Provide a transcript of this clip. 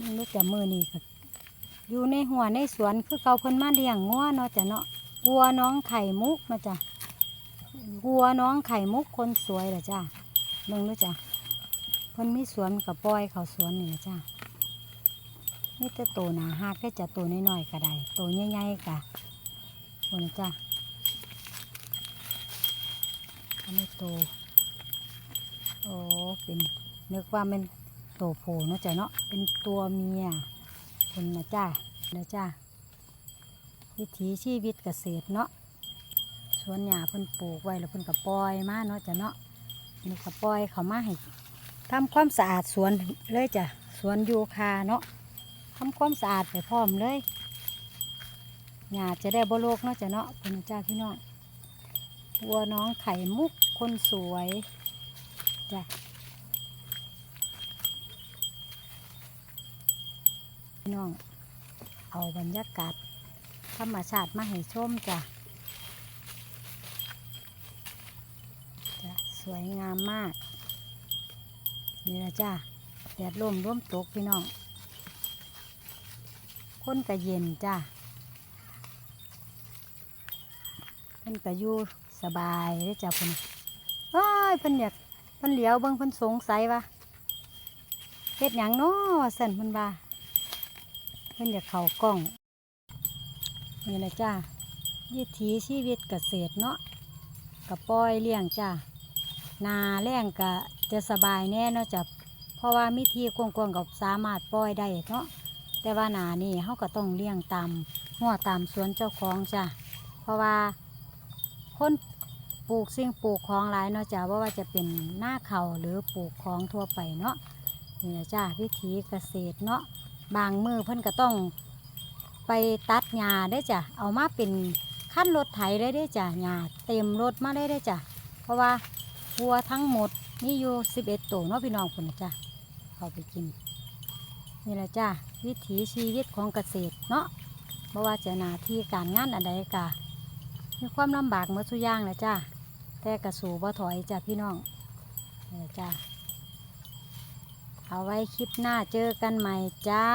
มันรู้จะมือนี่ก็อยู่ในหัวในสวนคือเขาเพิ่นมาเลี้ยงงัวเนาะจ้ะเนาะวัวน้องไข่มุกมาจ้ะวัวน้องไข่มุกคนสวยเหรอจ้ะเบิ่งรู้จ้ะเพิ่นมีสวนกับปลอยเขาสวนนี่ล่ะจ้ะนี่แต่โตหนาหักได้จะโตน้อยๆก็ได้โตใหญ่ๆก็โตนะจ้ะอันนี้โตโอ้เป็นนึกว่ามัน ตัวผู้เนาะจ้ะเนาะเป็นตัวเมียคนนะจ้าเนาะจ้าวิถีชีวิตเกษตรเนาะสวนหญ้าเพิ่นปลูกไว้แล้วเพิ่นก็ปล่อยมาเนาะจ้ะเนาะนี่ก็ปล่อยเขามาให้ทำความสะอาดสวนเลยจ้ะสวนยูคาเนาะทำความสะอาดไปพร้อมเลยหญ้าจะได้บ่โรคเนาะจ้ะเนาะเพิ่นนะจ้าพี่น้องวัวน้องไข่มุกคนสวยจ้ะ พี่น้อง เอาบรรยากาศธรรมชาติมาให้ชมจ้ะจะสวยงามมากนี่ละจ้าแดดร่มร่มตกพี่น้องคนกะเย็นจ้าเพิ่นกะอยู่สบายเลยจ้ะเพิ่นเอ้ยเพิ่นอยากเพิ่นเหลียวเบิ่งเพิ่นสงสัยว่าเฮ็ดหยังน้อสั่นเพิ่นว่า พิ่นจะเข้ากล้องนี่แหละจ้าวิถีชีวิตเกษตรเนาะกับปล่อยเลี้ยงจ้านาแรงก็จะสบายแน่เนาะจ้ะเพราะว่ามิทีกวงๆกับสามารถปล่อยได้เนาะแต่ว่านานี่เขาก็ต้องเลี้ยงตามหัวตามสวนเจ้าของจ้ะเพราะว่าคนปลูกสิ่งปลูกของหลายเนาะจ้ะว่าว่าจะเป็นหน้าเขาหรือปลูกของทั่วไปเนาะนี่แหละจ้าวิถีเกษตรเนาะ บางมือเพิ่นก็ต้องไปตัดหญ้าได้จ้ะ เอามาเป็นขั้นรถไถได้ได้จ้ะหญ้าเต็มรถมาได้ได้จ้ะ เพราะว่าวัวทั้งหมดมีอยู่สิบเอ็ดตัวเนาะพี่น้องคนนะจ้ะเอาไปกิน นี่แหละจ้ะวิถีชีวิตของเกษตรเนาะเพราะว่าจะหนาที่การงานอันใดกะมีความลำบากเมื่อสุย่างแหละจ้ะแต่กระสูบ่ถอยจ้ะพี่น้องนี่แหละจ้ะ เอาไว้คลิปหน้าเจอกันใหม่จ้า